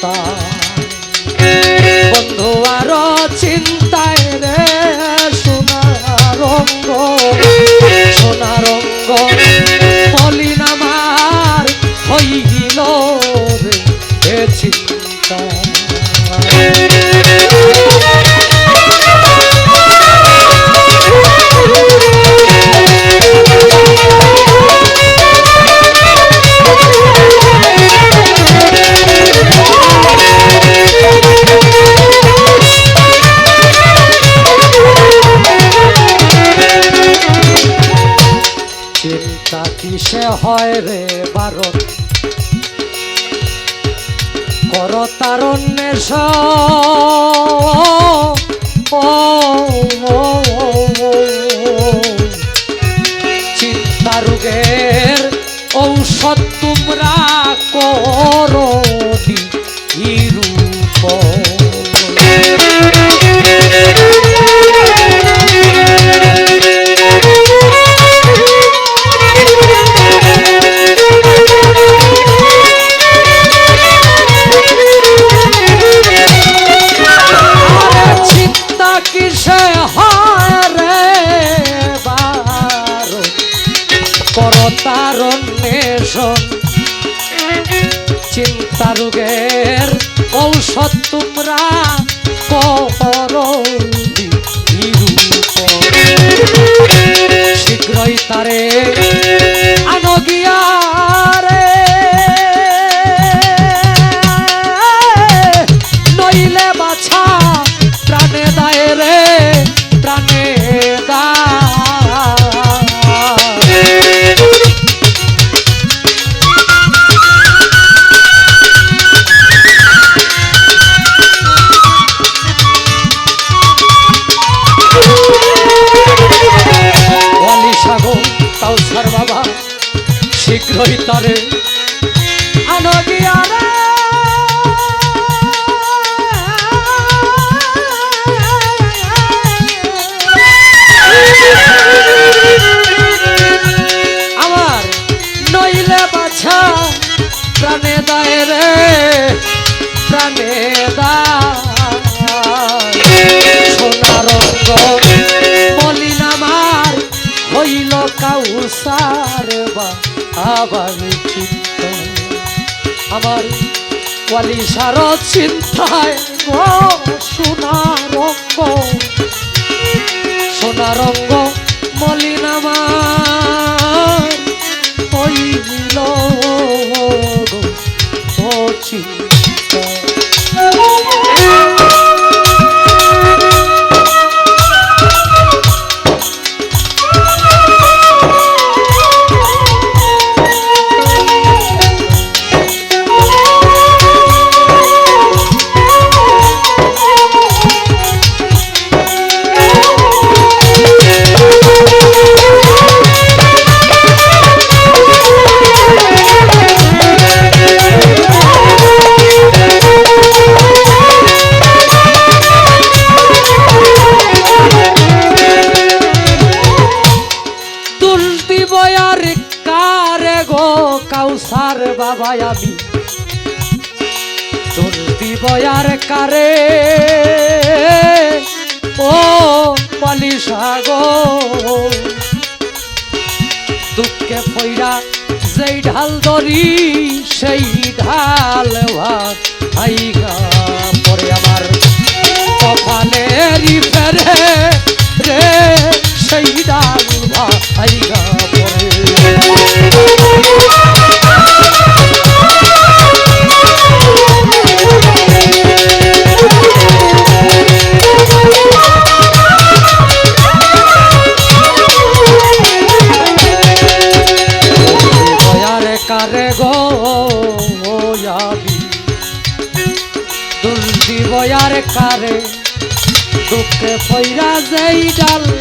চিন্তা বন্ধু আর চিন্তায় রে সোনার রঙ্গ সোনার রঙ্গ মলিন আমার হইল রে চিন্তা। কিসে হয় রে বারণ কর তারণ্যের স ও, ও, ও, ও। চিন্তা রোগের ঔষধ তোমরা করো রূপ তোমরা করো। শীঘ্রই তারে আনো তারে আমার নইলে বাছা, প্রাণে দায় রে, প্রাণে দায়। সোনার রঙ্গ মলিন আমার হইল কাউসার বা আবার চিত্ত আমার ওয়ালিসার চিন্তায় ও সোনার রঙ্গ সোনার রঙ্গ মলিন আমার। ও চিন্তা কাউসার বাবা আমি। তুলতি বয়ার কারে। ও পালিশা গো দুঃখে ফইরা যেই ঢাল ধরি, সেই ঢাল ভাত পরে আমার কপালেরই ফেরে। রে, সেই ভাইগা পরে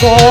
corazón.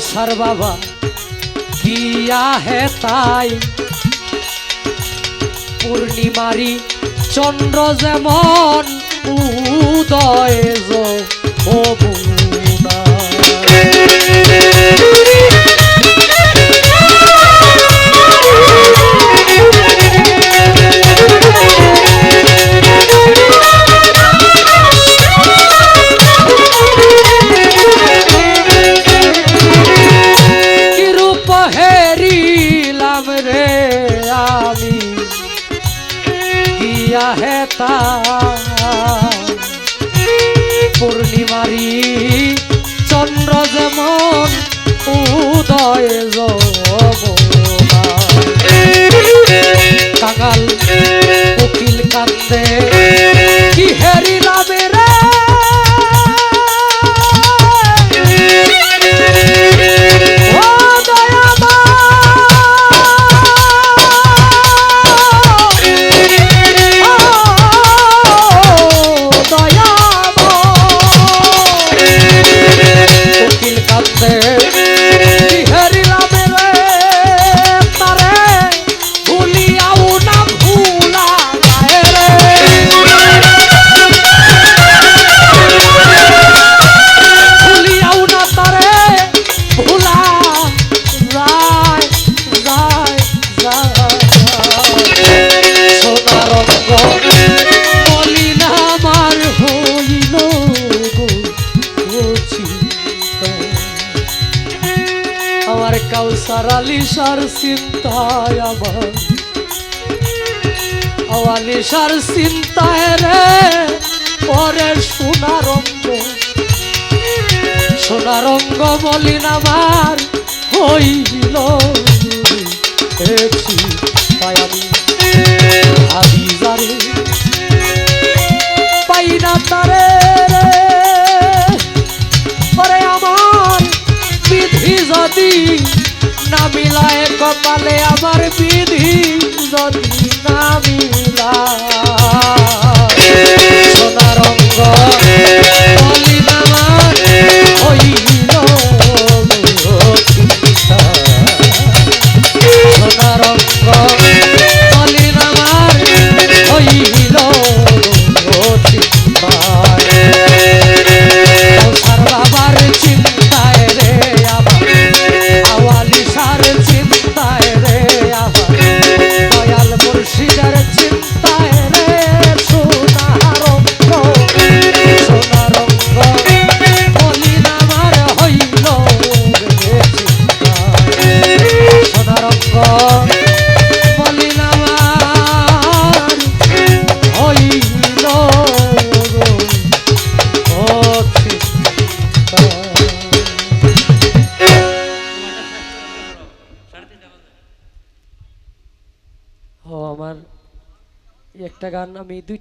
পয়সার বাবা দিয়া হে তাই? পূর্ণিমারি চন্দ্র যেমন উদয় যৌ নারী চন্দ্র যেমন উদয় যোগ কাউসার আলিশার চিন্তায় আমার। আলিশার চিন্তায় রে, পরে সোনার অঙ্গ। সোনার অঙ্গ বলিন আমার, হইল। কপালে আমার বিধি যদি না মিলা একটা গান আমি দুই